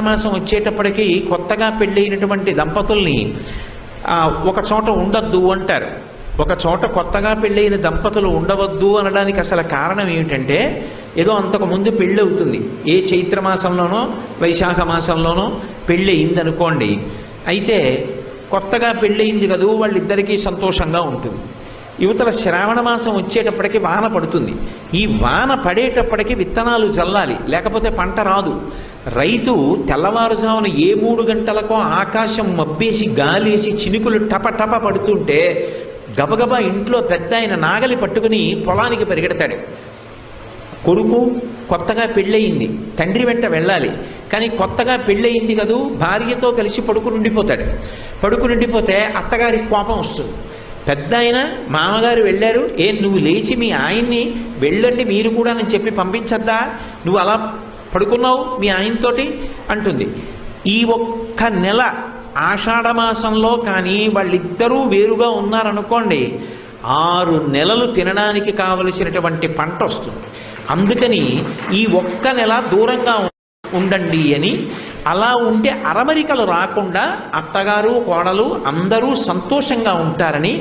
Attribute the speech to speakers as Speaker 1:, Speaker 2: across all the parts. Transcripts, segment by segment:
Speaker 1: మాసం వచ్చేటప్పటికి కొత్తగా పెళ్ళైనటువంటి దంపతుల్ని ఒక చోట ఉండొద్దు అంటారు. ఒక చోట కొత్తగా పెళ్ళైన దంపతులు ఉండవద్దు అనడానికి అసలు కారణం ఏమిటంటే ఏదో అంతకు ముందు పెళ్ళి అవుతుంది ఏ చైత్ర మాసంలోనో వైశాఖ మాసంలోనో పెళ్ళి అయిందనుకోండి అయితే కొత్తగా పెళ్ళయింది కదూ వాళ్ళిద్దరికీ సంతోషంగా ఉంటుంది. యువతల శ్రావణ మాసం వచ్చేటప్పటికి వాన పడుతుంది. ఈ వాన పడేటప్పటికి విత్తనాలు జల్లాలి లేకపోతే పంట రాదు. రైతు తెల్లవారుజామున ఏ మూడు గంటలకో ఆకాశం మబ్బేసి గాలేసి చినుకులు టప టప పడుతుంటే గబగబా ఇంట్లో పెద్ద ఆయన నాగలి పట్టుకుని పొలానికి పరిగెడతాడు. కొడుకు కొత్తగా పెళ్ళయింది తండ్రి వెంట వెళ్ళాలి. కానీ కొత్తగా పెళ్ళయింది కదూ భార్యతో కలిసి పడుకుని ఉండిపోతాడు పడుకుని ఉండిపోతే అత్తగారికి కోపం వస్తుంది. పెద్ద ఆయన మామగారు వెళ్ళారు ఏ నువ్వు లేచి మీ ఆయన్ని వెళ్ళండి మీరు కూడా అని చెప్పి పంపించద్దా? నువ్వు అలా పడుకున్నావు మీ ఆయనతోటి అంటుంది. ఈ ఒక్క నెల ఆషాఢ మాసంలో కానీ వాళ్ళిద్దరూ వేరుగా ఉన్నారనుకోండి ఆరు నెలలు తినడానికి కావలసినటువంటి పంట వస్తుంది. అందుకని ఈ ఒక్క నెల దూరంగా ఉండండి అని అలా ఉంటే అరమరికలు రాకుండా అత్తగారు కోడలు అందరూ సంతోషంగా ఉంటారని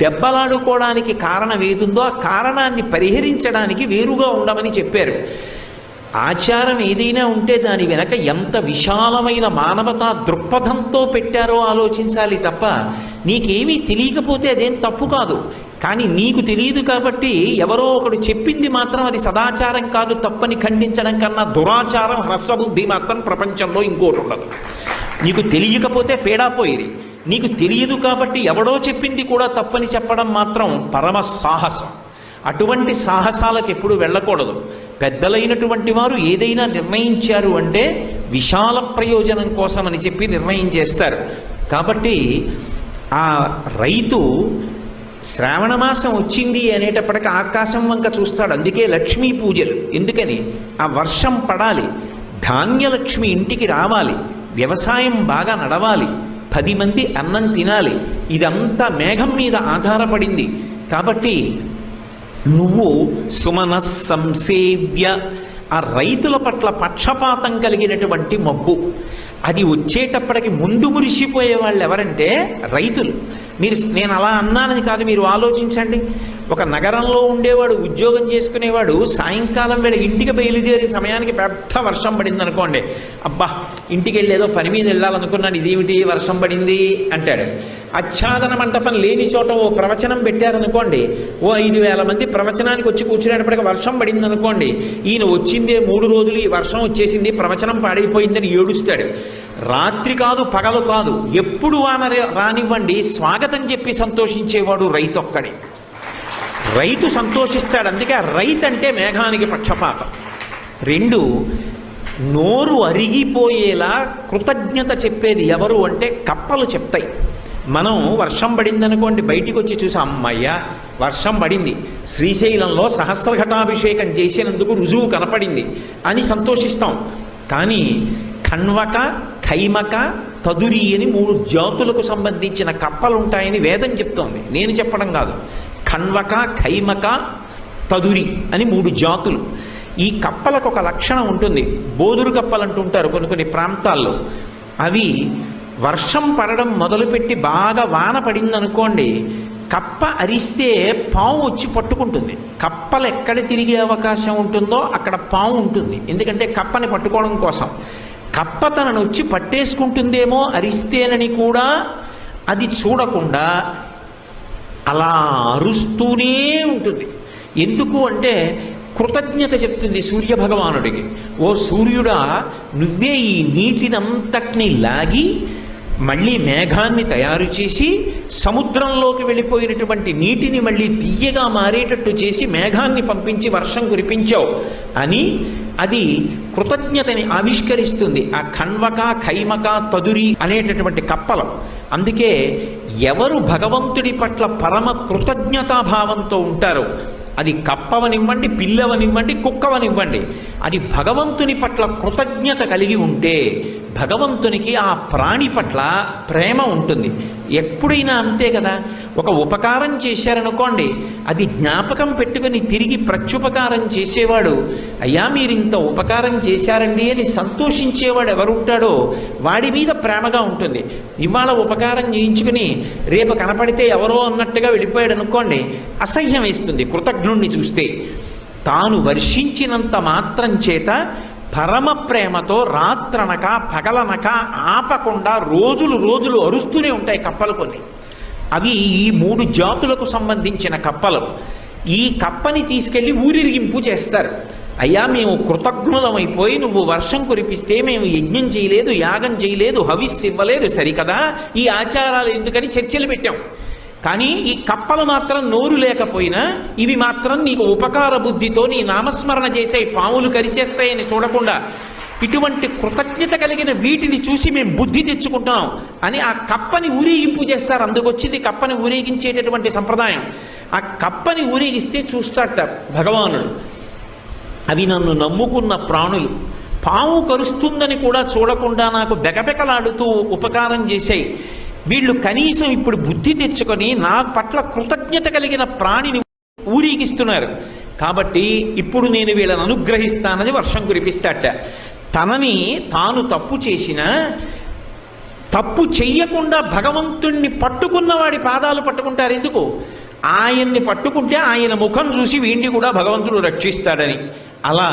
Speaker 1: దెబ్బలాడుకోవడానికి కారణం ఏదుందో ఆ కారణాన్ని పరిహరించడానికి వేరుగా ఉండమని చెప్పారు. ఆచారం ఏదైనా ఉంటే దాని వెనక ఎంత విశాలమైన మానవతా దృక్పథంతో పెట్టారో ఆలోచించాలి తప్ప నీకేమీ తెలియకపోతే అదేం తప్పు కాదు. కానీ నీకు తెలియదు కాబట్టి ఎవరో ఒకడు చెప్పింది మాత్రం అది సదాచారం కాదు తప్పని ఖండించడం కన్నా దురాచారం హ్రస్వబుద్ధి మాత్రం ప్రపంచంలో ఇంకోటి ఉండదు. నీకు తెలియకపోతే పేడాపోయేది. నీకు తెలియదు కాబట్టి ఎవడో చెప్పింది కూడా తప్పని చెప్పడం మాత్రం పరమ సాహసం. అటువంటి సాహసాలకు ఎప్పుడు వెళ్ళకూడదు. పెద్దలైనటువంటి వారు ఏదైనా నిర్ణయించారు అంటే విశాల ప్రయోజనం కోసం అని చెప్పి నిర్ణయం చేస్తారు. కాబట్టి ఆ రైతు శ్రావణ మాసం వచ్చింది అనేటప్పటికీ ఆకాశం వంక చూస్తాడు. అందుకే లక్ష్మీ పూజలు. ఎందుకని? ఆ వర్షం పడాలి. ధాన్యలక్ష్మి ఇంటికి రావాలి. వ్యవసాయం బాగా నడవాలి. పది మంది అన్నం తినాలి. ఇదంతా మేఘం మీద ఆధారపడింది. కాబట్టి నువ్వు సుమన సంసేవ్య. ఆ రైతుల పట్ల పక్షపాతం కలిగినటువంటి మబ్బు. అది వచ్చేటప్పటికి ముందు మురిసిపోయే వాళ్ళు ఎవరంటే రైతులు. మీరు నేను అలా అన్నానని కాదు మీరు ఆలోచించండి. ఒక నగరంలో ఉండేవాడు ఉద్యోగం చేసుకునేవాడు సాయంకాలం వేళ ఇంటికి బయలుదేరే సమయానికి పెద్ద వర్షం పడింది అనుకోండి. అబ్బా ఇంటికి వెళ్ళేదో పని మీద వెళ్ళాలనుకున్నాను ఇదేమిటి వర్షం పడింది? అంటాడు. ఆచ్ఛాదన మంటపం లేని చోట ఓ ప్రవచనం పెట్టారనుకోండి. ఓ ఐదు వేల మంది ప్రవచనానికి వచ్చి కూర్చునేటప్పటికి వర్షం పడింది అనుకోండి. ఈయన వచ్చిందే మూడు రోజులు ఈ వర్షం వచ్చేసింది ప్రవచనం పాడైపోయిందని ఏడుస్తాడు. రాత్రి కాదు పగలు కాదు ఎప్పుడు వాన రానివ్వండి స్వాగతం చెప్పి సంతోషించేవాడు రైతొక్కడే. రైతు సంతోషిస్తాడు అందుకే రైతు అంటే మేఘానికి పక్షపాతం. రెండు నోరు అరిగిపోయేలా కృతజ్ఞత చెప్పేది ఎవరు అంటే కప్పలు చెప్తాయి. మనం వర్షం పడిందనుకోండి బయటికి వచ్చి చూసి అమ్మయ్య వర్షం పడింది. శ్రీశైలంలో సహస్రఘటాభిషేకం చేసినందుకు రుజువు కనపడింది అని సంతోషిస్తాం. కానీ కణ్వక ఖైమక తదురి అని మూడు జాతులకు సంబంధించిన కప్పలు ఉంటాయని వేదం చెప్తోంది. నేను చెప్పడం కాదు. కణ్వక ఖైమక తదురి అని మూడు జాతులు. ఈ కప్పలకు ఒక లక్షణం ఉంటుంది. బోదురు కప్పలు అంటుంటారు కొన్ని కొన్ని ప్రాంతాల్లో. అవి వర్షం పడడం మొదలుపెట్టి బాగా వాన పడిందనుకోండి కప్ప అరిస్తే పాము వచ్చి పట్టుకుంటుంది. కప్పలు ఎక్కడ తిరిగే అవకాశం ఉంటుందో అక్కడ పాము ఉంటుంది. ఎందుకంటే కప్పని పట్టుకోవడం కోసం. కప్ప తనను వచ్చి పట్టేసుకుంటుందేమో అరిస్తేనని కూడా అది చూడకుండా అలా అరుస్తూనే ఉంటుంది. ఎందుకు అంటే కృతజ్ఞత చెప్తుంది సూర్య భగవానుడికి ఓ సూర్యుడా నువ్వే ఈ నీటినంతటిని లాగి మళ్ళీ మేఘాన్ని తయారు చేసి సముద్రంలోకి వెళ్ళిపోయినటువంటి నీటిని మళ్ళీ తీయగా మారేటట్టు చేసి మేఘాన్ని పంపించి వర్షం కురిపించావు అని అది కృతజ్ఞతని ఆవిష్కరిస్తుంది. ఆ కణ్వక ఖైమక తదురి అనేటటువంటి కప్పలం. అందుకే ఎవరు భగవంతుడి పట్ల పరమ కృతజ్ఞతాభావంతో ఉంటారో అది కప్పవనివ్వండి పిల్లవనివ్వండి కుక్కవనివ్వండి అది భగవంతుని పట్ల కృతజ్ఞత కలిగి ఉంటే భగవంతునికి ఆ ప్రాణి పట్ల ప్రేమ ఉంటుంది. ఎప్పుడైనా అంతే కదా? ఒక ఉపకారం చేశారనుకోండి అది జ్ఞాపకం పెట్టుకుని తిరిగి ప్రత్యుపకారం చేసేవాడు అయ్యా మీరు ఇంత ఉపకారం చేశారండి అని సంతోషించేవాడు ఎవరుంటాడో వాడి మీద ప్రేమగా ఉంటుంది. ఇవాళ ఉపకారం చేయించుకుని రేపు కనపడితే ఎవరో అన్నట్టుగా వెళ్ళిపోయాడు అనుకోండి అసహ్యం వేస్తుంది కృతజ్ఞుణ్ణి చూస్తే. తాను వర్షించినంత మాత్రం చేత పరమ ప్రేమతో రాత్రనక పగలనక ఆపకుండా రోజులు రోజులు అరుస్తూనే ఉంటాయి కప్పలు కొన్ని. అవి ఈ మూడు జాతులకు సంబంధించిన కప్పలు. ఈ కప్పని తీసుకెళ్ళి ఊరిరిగింపు చేస్తారు. అయ్యా మేము కృతజ్ఞులమైపోయి నువ్వు వర్షం కురిపిస్తే మేము యజ్ఞం చేయలేదు యాగం చేయలేదు హవిస్ ఇవ్వలేదు సరికదా? ఈ ఆచారాలు ఎందుకని చర్చలు పెట్టాం. కానీ ఈ కప్పలు మాత్రం నోరు లేకపోయినా ఇవి మాత్రం నీకు ఉపకార బుద్ధితో నీ నామస్మరణ చేసే పాములు కరిచేస్తాయని చూడకుండా ఇటువంటి కృతజ్ఞత కలిగిన వీటిని చూసి మేము బుద్ధి తెచ్చుకుంటాం అని ఆ కప్పని ఊరేగింపు చేస్తారు. అందుకొచ్చింది కప్పని ఊరేగించేటటువంటి సంప్రదాయం. ఆ కప్పని ఊరేగిస్తే చూస్తాట భగవానుడు. అవి నన్ను నమ్ముకున్న ప్రాణులు. పాము కరుస్తుందని కూడా చూడకుండా నాకు బెకబెకలాడుతూ ఉపకారం చేశాయి. వీళ్ళు కనీసం ఇప్పుడు బుద్ధి తెచ్చుకొని నా పట్ల కృతజ్ఞత కలిగిన ప్రాణిని ఊరికిస్తున్నారు కాబట్టి ఇప్పుడు నేను వీళ్ళని అనుగ్రహిస్తానని వర్షం కురిపిస్తాట. తనని తాను తప్పు చేసిన తప్పు చెయ్యకుండా భగవంతుణ్ణి పట్టుకున్న వాడి పాదాలు పట్టుకుంటారు ఎందుకు? ఆయన్ని పట్టుకుంటే ఆయన ముఖం చూసి వీణ్ణి కూడా భగవంతుడు రక్షిస్తాడని. అలా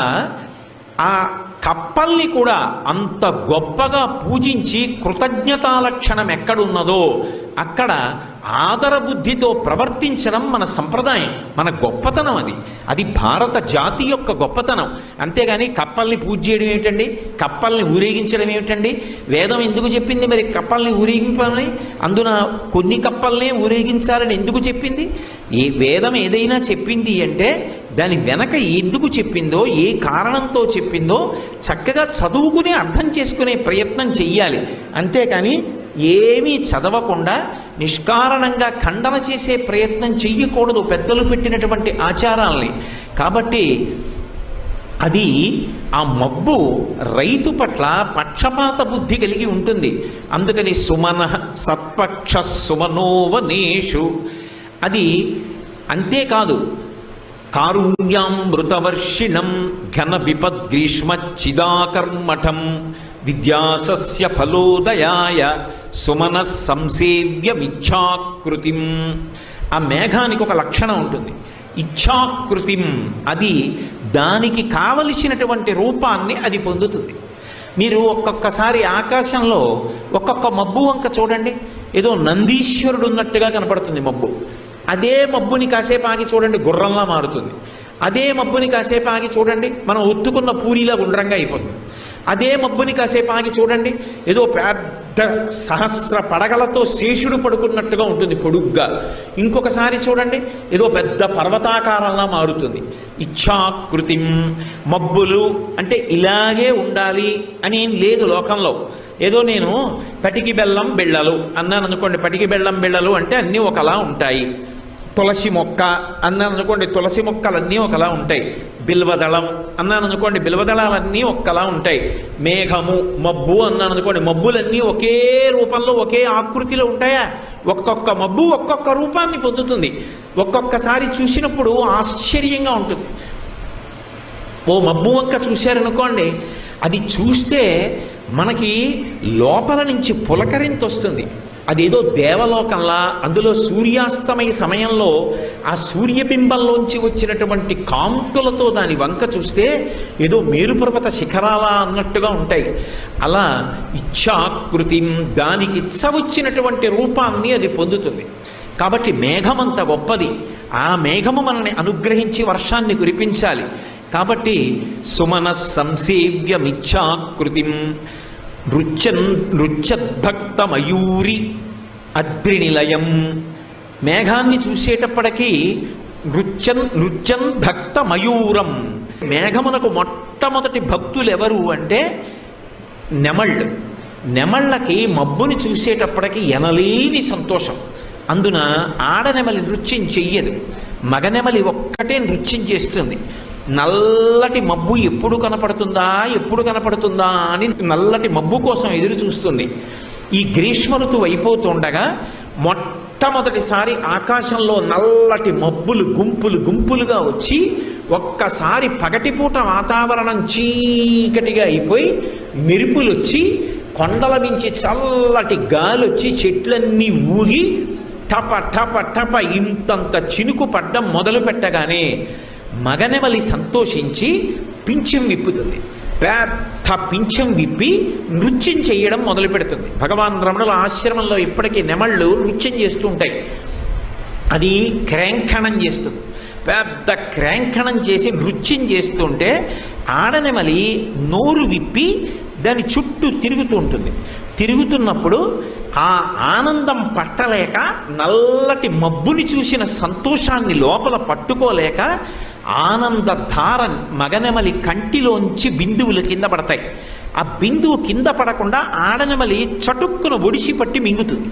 Speaker 1: ఆ కప్పల్ని కూడా అంత గొప్పగా పూజించి కృతజ్ఞతాలక్షణం ఎక్కడున్నదో అక్కడ ఆదర బుద్ధితో ప్రవర్తించడం మన సంప్రదాయం మన గొప్పతనం అది. అది భారత జాతి యొక్క గొప్పతనం. అంతేగాని కప్పల్ని పూజ చేయడం ఏమిటండి? కప్పల్ని ఊరేగించడం ఏమిటండి? వేదం ఎందుకు చెప్పింది మరి కప్పల్ని ఊరేగింపాలని? అందున కొన్ని కప్పల్నే ఊరేగించాలని ఎందుకు చెప్పింది? ఏ వేదం ఏదైనా చెప్పింది అంటే దాని వెనక ఎందుకు చెప్పిందో ఏ కారణంతో చెప్పిందో చక్కగా చదువుకుని అర్థం చేసుకునే ప్రయత్నం చెయ్యాలి. అంతేకాని ఏమీ చదవకుండా నిష్కారణంగా ఖండన చేసే ప్రయత్నం చెయ్యకూడదు పెద్దలు పెట్టినటువంటి ఆచారాల్ని. కాబట్టి అది ఆ మబ్బు రైతు పట్ల పక్షపాత బుద్ధి కలిగి ఉంటుంది. అందుకని సుమన సత్పక్ష సుమనోవనేషు. అది అంతేకాదు కారుణ్యామృతవర్షిణం ఘన విపద్గ్రీష్మచ్చిదాకర్మఠం విద్యాసస్య ఫలోదయాయ సుమన సంసేవ్య విచ్ఛాకృతిం ఆ మేఘానికి ఒక లక్షణం ఉంటుంది. ఇచ్ఛాకృతిం అది దానికి కావలసినటువంటి రూపాన్ని అది పొందుతుంది. మీరు ఒక్కొక్కసారి ఆకాశంలో ఒక్కొక్క మబ్బు వంక చూడండి. ఏదో నందీశ్వరుడు ఉన్నట్టుగా కనపడుతుంది మబ్బు. అదే మబ్బుని కాసేపు ఆగి చూడండి గుర్రంలా మారుతుంది. అదే మబ్బుని కాసేపు ఆగి చూడండి మనం ఒత్తుకున్న పూరిలా గుండ్రంగా అయిపోతుంది. అదే మబ్బుని కాసేపు ఆగి చూడండి ఏదో పెద్ద సహస్ర పడగలతో శేషుడు పడుకున్నట్టుగా ఉంటుంది పొడుగ్గా. ఇంకొకసారి చూడండి ఏదో పెద్ద పర్వతాకారంలా మారుతుంది. ఇచ్ఛాకృతిం మబ్బులు అంటే ఇలాగే ఉండాలి అని ఏం లేదు లోకంలో. ఏదో నేను పటికి బెల్లం బిళ్ళలు అన్నాను అనుకోండి పటికి బెల్లం బిళ్ళలు అంటే అన్నీ ఒకలా ఉంటాయి. తులసి మొక్క అన్నాను అనుకోండి తులసి మొక్కలన్నీ ఒకలా ఉంటాయి. బిల్వదళం అన్నాను అనుకోండి బిల్వదళాలన్నీ ఒక్కలా ఉంటాయి. మేఘము మబ్బు అన్నాను అనుకోండి మబ్బులన్నీ ఒకే రూపంలో ఒకే ఆకృతిలో ఉంటాయా? ఒక్కొక్క మబ్బు ఒక్కొక్క రూపాన్ని పొందుతుంది. ఒక్కొక్కసారి చూసినప్పుడు ఆశ్చర్యంగా ఉంటుంది. ఓ మబ్బు వంక చూశారనుకోండి అది చూస్తే మనకి లోపల నుంచి పులకరింత వస్తుంది అదేదో దేవలోకంలా అందులో సూర్యాస్తమయ సమయంలో ఆ సూర్యబింబంలోంచి వచ్చినటువంటి కాంతులతో దాని వంక చూస్తే ఏదో మేరుపర్వత శిఖరాలా అన్నట్టుగా ఉంటాయి. అలా ఇచ్చాకృతి దానికి ఇచ్చ వచ్చినటువంటి రూపాన్ని అది పొందుతుంది. కాబట్టి మేఘం అంత గొప్పది. ఆ మేఘము మనల్ని అనుగ్రహించి వర్షాన్ని కురిపించాలి. కాబట్టి సుమన సంసేవ్యమిచ్ఛాకృతిం నృత్యం నృత్యద్భక్త మయూరి అద్రినిలయం. మేఘాన్ని చూసేటప్పటికీ నృత్యం నృత్యం భక్త మయూరం మేఘమునకు మొట్టమొదటి భక్తులు ఎవరు అంటే నెమళ్ళు. నెమళ్ళకి మబ్బుని చూసేటప్పటికి ఎనలేని సంతోషం. అందున ఆడనెమలి నృత్యం చెయ్యదు. మగనెమలి ఒక్కటే నృత్యం చేస్తుంది. నల్లటి మబ్బు ఎప్పుడు కనపడుతుందా ఎప్పుడు కనపడుతుందా అని నల్లటి మబ్బు కోసం ఎదురు చూస్తుంది. ఈ గ్రీష్మ ఋతువు అయిపోతుండగా మొట్టమొదటిసారి ఆకాశంలో నల్లటి మబ్బులు గుంపులు గుంపులుగా వచ్చి ఒక్కసారి పగటిపూట వాతావరణం చీకటిగా అయిపోయి మెరుపులు వచ్చి కొండల నుంచి చల్లటి గాలి వచ్చి చెట్లన్నీ ఊగి టప టప టప ఇంతంత చినుకు పడ్డం మొదలు పెట్టగానే మగనెమలి సంతోషించి పింఛం విప్పుతుంది. పెద్ద పింఛం విప్పి నృత్యం చేయడం మొదలు పెడుతుంది. భగవాన్ రమణుల ఆశ్రమంలో ఇప్పటికీ నెమళ్ళు నృత్యం చేస్తూ ఉంటాయి. అది క్రేంఖణం చేస్తుంది. పెద్ద క్రేంఖణం చేసి నృత్యం చేస్తుంటే ఆడనెమలి నోరు విప్పి దాని చుట్టూ తిరుగుతూ ఉంటుంది. తిరుగుతున్నప్పుడు ఆ ఆనందం పట్టలేక నల్లటి మబ్బుని చూసిన సంతోషాన్ని లోపల పట్టుకోలేక ఆనంద ధార మగనెమలి కంటిలోంచి బిందువులు కింద పడతాయి. ఆ బిందువు కింద పడకుండా ఆడనెమలి చటుక్కున ఒడిసి పట్టి మింగుతుంది.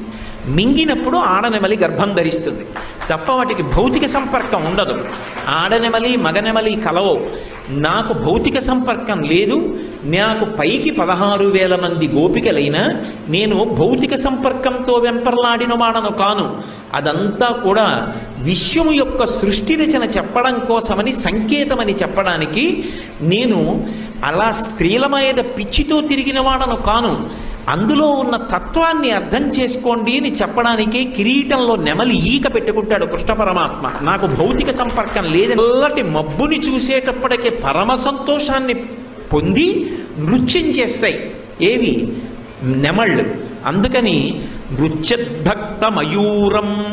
Speaker 1: మింగినప్పుడు ఆడనెమలి గర్భం ధరిస్తుంది. తప్ప వాటికి భౌతిక సంపర్కం ఉండదు. ఆడనెమలి మగనెమలి కలవో. నాకు భౌతిక సంపర్కం లేదు. నాకు పైకి పదహారు వేల మంది గోపికలైనా నేను భౌతిక సంపర్కంతో వెంపర్లాడిన వాడను కాను. అదంతా కూడా విశ్వం యొక్క సృష్టి రచన చెప్పడం కోసమని సంకేతమని చెప్పడానికి నేను అలా స్త్రీల మీద పిచ్చితో తిరిగిన వాడను కాను. అందులో ఉన్న తత్వాన్ని అర్థం చేసుకోండి అని చెప్పడానికి కిరీటంలో నెమలి ఈక పెట్టుకుంటాడు కృష్ణ పరమాత్మ. నాకు భౌతిక సంపర్కం లేదు నల్లటి మబ్బుని చూసేటప్పటికే పరమ సంతోషాన్ని పొంది నృత్యం చేస్తాయి. ఏవి? నెమళ్ళు. అందుకని మృత్యద్భక్త మయూరం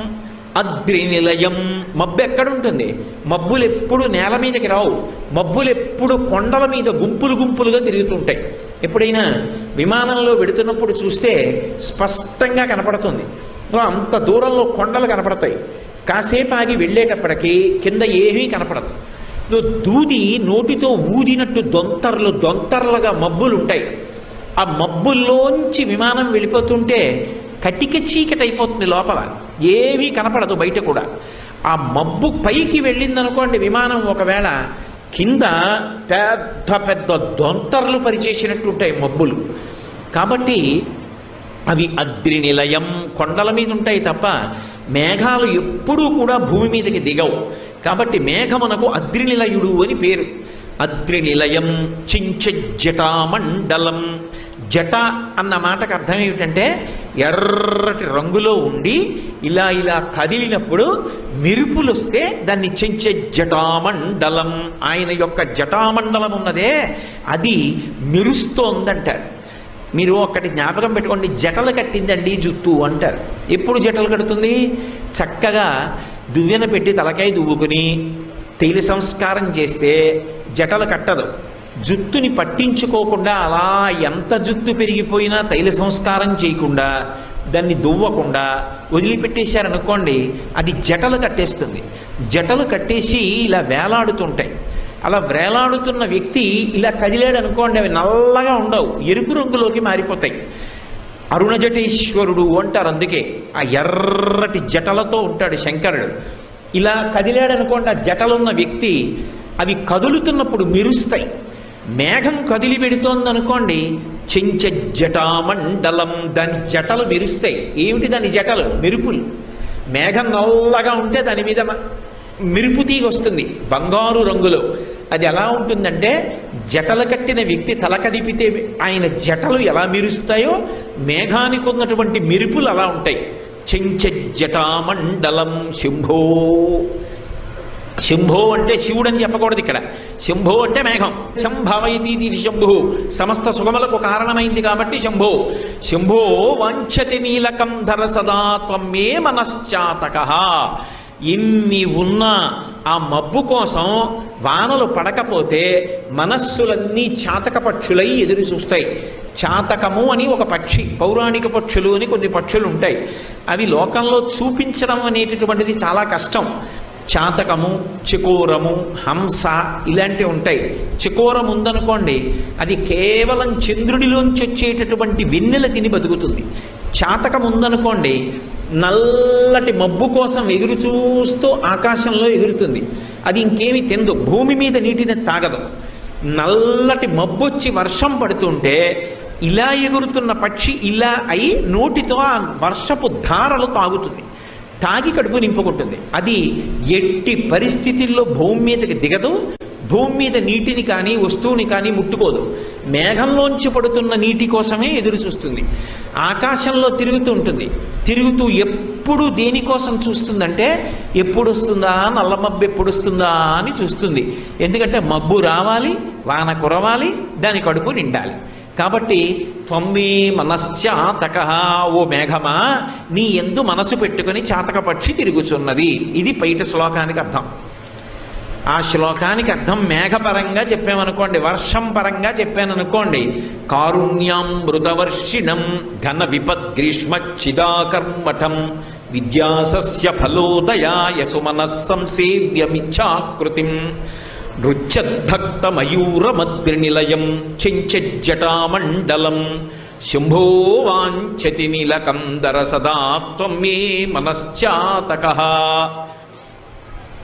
Speaker 1: అద్రి నిలయం మబ్బు ఎక్కడుంటుంది? మబ్బులు ఎప్పుడు నేల మీదకి రావు. మబ్బులు ఎప్పుడు కొండల మీద గుంపులు గుంపులుగా తిరుగుతుంటాయి. ఎప్పుడైనా విమానంలో వెడుతున్నప్పుడు చూస్తే స్పష్టంగా కనపడుతుంది. అంత దూరంలో కొండలు కనపడతాయి. కాసేపు ఆగి వెళ్ళేటప్పటికి కింద ఏమీ కనపడదు. దూది నోటితో ఊదినట్టు దొంతర్లు దొంతర్లుగా మబ్బులు ఉంటాయి ఆ మబ్బుల్లోంచి విమానం వెళ్ళిపోతుంటే కటిక చీకటి అయిపోతుంది లోపల. ఏమీ కనపడదు బయట కూడా. ఆ మబ్బు పైకి వెళ్ళిందనుకోండి విమానం ఒకవేళ కింద పెద్ద పెద్ద దొంతర్లు పరిచేసినట్టు ఉంటాయి మబ్బులు. కాబట్టి అవి అద్రి నిలయం కొండల మీద ఉంటాయి తప్ప మేఘాలు ఎప్పుడూ కూడా భూమి మీదకి దిగవు. కాబట్టి మేఘమునకు అద్రి నిలయుడు అని పేరు. అద్రి నిలయం చించజటామండలం. జట అన్న మాటకు అర్థం ఏమిటంటే ఎర్రటి రంగులో ఉండి ఇలా ఇలా కదిలినప్పుడు మెరుపులు వస్తే దాన్ని చెంచే జటామండలం. ఆయన యొక్క జటామండలం ఉన్నదే అది మెరుస్తోందంటారు. మీరు ఒక్కటి జ్ఞాపకం పెట్టుకోండి జటలు కట్టిందండి జుత్తు అంటారు. ఎప్పుడు జటలు కడుతుంది? చక్కగా దువ్వెన పెట్టి తలకాయ దువ్వుకుని తైలి సంస్కారం చేస్తే జటలు కట్టదు. జుత్తుని పట్టించుకోకుండా అలా ఎంత జుత్తు పెరిగిపోయినా తైల సంస్కారం చేయకుండా దాన్ని దువ్వకుండా వదిలిపెట్టేశారనుకోండి అది జటలు కట్టేస్తుంది. జటలు కట్టేసి ఇలా వేలాడుతుంటాయి. అలా వేలాడుతున్న వ్యక్తి ఇలా కదిలాడు అనుకోండి అవి నల్లగా ఉండవు ఎరుపు రంగులోకి మారిపోతాయి. అరుణజటేశ్వరుడు అంటారు అందుకే ఆ ఎర్రటి జటలతో ఉంటాడు శంకరుడు. ఇలా కదిలాడనుకోండి ఆ జటలున్న వ్యక్తి అవి కదులుతున్నప్పుడు మెరుస్తాయి. మేఘం కదిలి పెడుతోందనుకోండి చెంచ జటామండలం దాని జటలు మెరుస్తాయి. ఏమిటి దాని జటలు? మెరుపులు. మేఘం నల్లగా ఉంటే దాని మీద మెరుపు తీగ వస్తుంది బంగారు రంగులో. అది ఎలా ఉంటుందంటే జటలు కట్టిన వ్యక్తి తల కదిపితే ఆయన జటలు ఎలా మెరుస్తాయో మేఘానికి ఉన్నటువంటి మెరుపులు అలా ఉంటాయి. చెంచ జటామండలం శంభో. శంభో అంటే శివుడు అని చెప్పకూడదు ఇక్కడ. శంభో అంటే మేఘం. శంభవైతి శంభు. సమస్త సుగములకు కారణమైంది కాబట్టి శంభో. శంభో వంచతి నీలకం ధర సదాత్వమే మనశ్చాతక. ఇన్ని ఉన్నా ఆ మబ్బు కోసం వానలు పడకపోతే మనస్సులన్నీ చాతక పక్షులై ఎదురు చూస్తాయి. చాతకము అని ఒక పక్షి పౌరాణిక పక్షులు అని కొన్ని పక్షులు ఉంటాయి. అవి లోకంలో చూపించడం అనేటటువంటిది చాలా కష్టం. చాతకము చికోరము హంస ఇలాంటివి ఉంటాయి. చికోరం ఉందనుకోండి అది కేవలం చంద్రుడిలోంచి వచ్చేటటువంటి వెన్నెల తిని బతుకుతుంది. చాతకం ఉందనుకోండి నల్లటి మబ్బు కోసం ఎగురు చూస్తూ ఆకాశంలో ఎగురుతుంది. అది ఇంకేమి తిందు భూమి మీద నీటిని తాగదు. నల్లటి మబ్బు వచ్చి వర్షం పడుతుంటే ఇలా ఎగురుతున్న పక్షి ఇలా అయి నోటితో ఆ వర్షపు ధారలు తాగుతుంది. తాగి కడుపు నింపుకుంటుంది అది ఎట్టి పరిస్థితుల్లో భూమి మీదకి దిగదు. భూమి మీద నీటిని కానీ వస్తువుని కానీ ముట్టుకోదు. మేఘంలోంచి పడుతున్న నీటి కోసమే ఎదురు చూస్తుంది. ఆకాశంలో తిరుగుతూ ఉంటుంది. తిరుగుతూ ఎప్పుడు దేనికోసం చూస్తుందంటే ఎప్పుడు వస్తుందా నల్ల మబ్బు ఎప్పుడు వస్తుందా అని చూస్తుంది. ఎందుకంటే మబ్బు రావాలి వాన కురవాలి దాని కడుపు నిండాలి. కాబట్టి త్వమ్మే మనశ్చాతక ఓ మేఘమా నీ ఎందు మనసు పెట్టుకుని చాతకపక్షి తిరుగుచున్నది. ఇది పైట శ్లోకానికి అర్థం. ఆ శ్లోకానికి అర్థం మేఘపరంగా చెప్పామనుకోండి వర్షం పరంగా చెప్పాననుకోండి కారుణ్యం మృతవర్షిణం ఘన విపద్గ్రీష్మచ్చిదాకర్మఠం విద్యాసస్య ఫలోదయా సుమనః నృత్యద్భక్తమయూరమద్రినిలయం చెంచజ్జటామండలం శంభో వాంఛతి నీలకందర సదా త్వం మే మనశ్చాతక.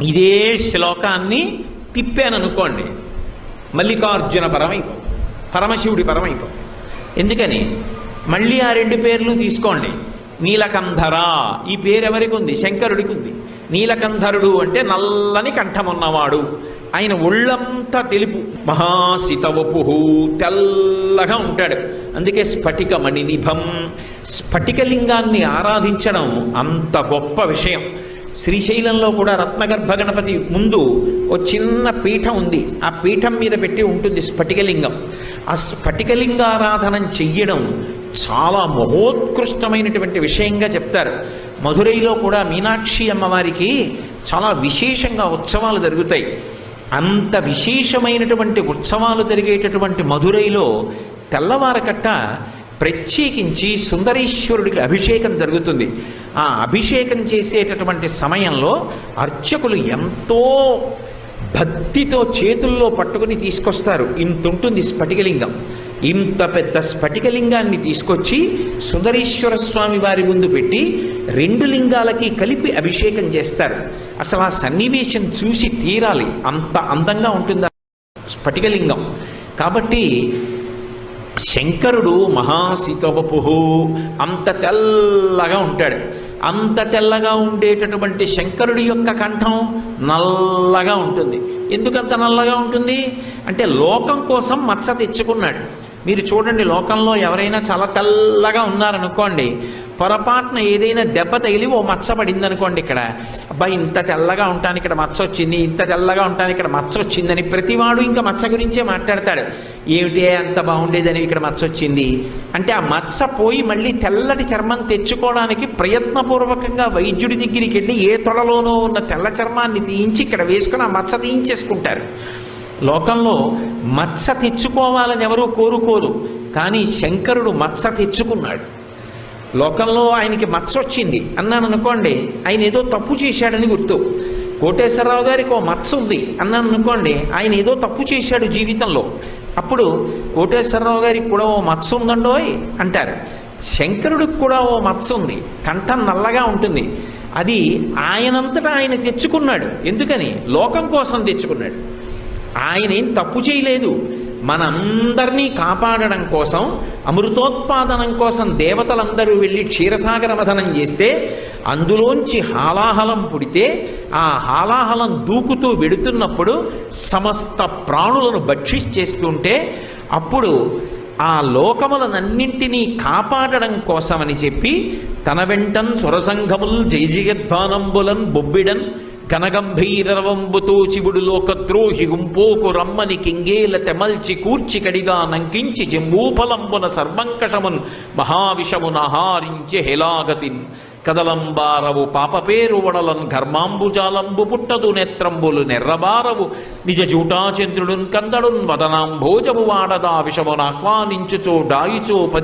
Speaker 1: ఇదే శ్లోకాన్ని తిప్పాననుకోండి మల్లికార్జున పరమైపో పరమశివుడి పరమైపో. ఎందుకని? మళ్ళీ ఆ రెండు పేర్లు తీసుకోండి. నీలకంధర ఈ పేరు ఎవరికి ఉంది? శంకరుడికి ఉంది. నీలకంధరుడు అంటే నల్లని కంఠం ఉన్నవాడు ఆయన ఒళ్ళంతా తెలుపు. మహాసితవపు తెల్లగా ఉంటాడు. అందుకే స్ఫటిక మణినిభం స్ఫటికలింగాన్ని ఆరాధించడం అంత గొప్ప విషయం. శ్రీశైలంలో కూడా రత్నగర్భ గణపతి ముందు ఓ చిన్న పీఠం ఉంది. ఆ పీఠం మీద పెట్టి ఉంటుంది స్ఫటికలింగం. ఆ స్ఫటికలింగారాధనం చెయ్యడం చాలా మహోత్కృష్టమైనటువంటి విషయంగా చెప్తారు. మధురైలో కూడా మీనాక్షి అమ్మవారికి చాలా విశేషంగా ఉత్సవాలు జరుగుతాయి. అంత విశేషమైనటువంటి ఉత్సవాలు జరిగేటటువంటి మధురైలో తెల్లవారకట్ట ప్రత్యేకించి సుందరేశ్వరుడికి అభిషేకం జరుగుతుంది. ఆ అభిషేకం చేసేటటువంటి సమయంలో అర్చకులు ఎంతో భక్తితో చేతుల్లో పట్టుకుని తీసుకొస్తారు. ఇంత ఉంటుంది స్ఫటికలింగం. ఇంత పెద్ద స్ఫటికలింగాన్ని తీసుకొచ్చి సుందరేశ్వర స్వామి వారి ముందు పెట్టి రెండు లింగాలకి కలిపి అభిషేకం చేస్తారు. అసలు ఆ సన్నివేశం చూసి తీరాలి. అంత అందంగా ఉంటుంది? స్ఫటికలింగం. కాబట్టి శంకరుడు మహాశీతోపపుహు అంత తెల్లగా ఉంటాడు. అంత తెల్లగా ఉండేటటువంటి శంకరుడి యొక్క కంఠం నల్లగా ఉంటుంది. ఎందుకంత నల్లగా ఉంటుంది? అంటే లోకం కోసం మచ్చ తెచ్చుకున్నాడు. మీరు చూడండి లోకంలో ఎవరైనా చాలా తెల్లగా ఉన్నారనుకోండి పొరపాటున ఏదైనా దెబ్బ తగిలి ఓ మచ్చ పడింది అనుకోండి ఇక్కడ అబ్బాయి ఇంత తెల్లగా ఉంటాను ఇక్కడ మచ్చ వచ్చింది ఇంత తెల్లగా ఉంటాను ఇక్కడ మచ్చ వచ్చిందని ప్రతివాడు ఇంకా మచ్చ గురించే మాట్లాడతాడు. ఏమిటి అంత బాగుండేదని ఇక్కడ మచ్చ వచ్చింది? అంటే ఆ మచ్చ పోయి మళ్ళీ తెల్లటి చర్మం తెచ్చుకోవడానికి ప్రయత్నపూర్వకంగా వైద్యుడి దగ్గరికి వెళ్ళి ఏ తొడలోనో ఉన్న తెల్ల చర్మాన్ని తీయించి ఇక్కడ వేసుకుని ఆ మచ్చ తీయించేసుకుంటారు. లోకంలో మచ్చ తెచ్చుకోవాలని ఎవరూ కోరుకోరు కానీ శంకరుడు మచ్చ తెచ్చుకున్నాడు. లోకంలో ఆయనకి మచ్చ వచ్చింది అన్నాను అనుకోండి ఆయన ఏదో తప్పు చేశాడని గుర్తు. కోటేశ్వరరావు గారికి ఓ మచ్చ ఉంది అన్నాను అనుకోండి ఆయన ఏదో తప్పు చేశాడు జీవితంలో. అప్పుడు కోటేశ్వరరావు గారికి కూడా ఓ మచ్చ ఉందండోయ్ అంటారు. శంకరుడికి కూడా ఓ మచ్చ ఉంది కంఠం నల్లగా ఉంటుంది. అది ఆయనంతటా ఆయన తెచ్చుకున్నాడు. ఎందుకని? లోకం కోసం తెచ్చుకున్నాడు. ఆయన ఏం తప్పు చేయలేదు. మనందరినీ కాపాడడం కోసం అమృతోత్పాదనం కోసం దేవతలందరూ వెళ్ళి క్షీరసాగర మథనం చేస్తే అందులోంచి హాలాహలం పుడితే ఆ హాలాహలం దూకుతూ వెడుతున్నప్పుడు సమస్త ప్రాణులను భక్షించేస్తుంటే అప్పుడు ఆ లోకములనన్నింటినీ కాపాడడం కోసమని చెప్పి తన వెంటన్ సురసంఘముల్ జయజయధ్వానంబులన్ బొబ్బిడన్ కనగంభీరవంబుతో శివుడు లోకద్రోహి గుంపోకు రమ్మని కింగేల తెమల్చి కూర్చి కడిగా నంకించి జంబూఫలంబున సర్వంకషమున్ మహావిషమునహారించి హెలాగతిన్ కదలంబారవు పాపపేరు వడలన్ ఘర్మాంబుజాలంబు పుట్టదు నేత్రంబులు నెర్రబారవు. నిజ జూటాచంద్రుడున్ కందడున్ వదనాంభోజము వాడదా విషమునాహ్వానించుచో డాయిచో పది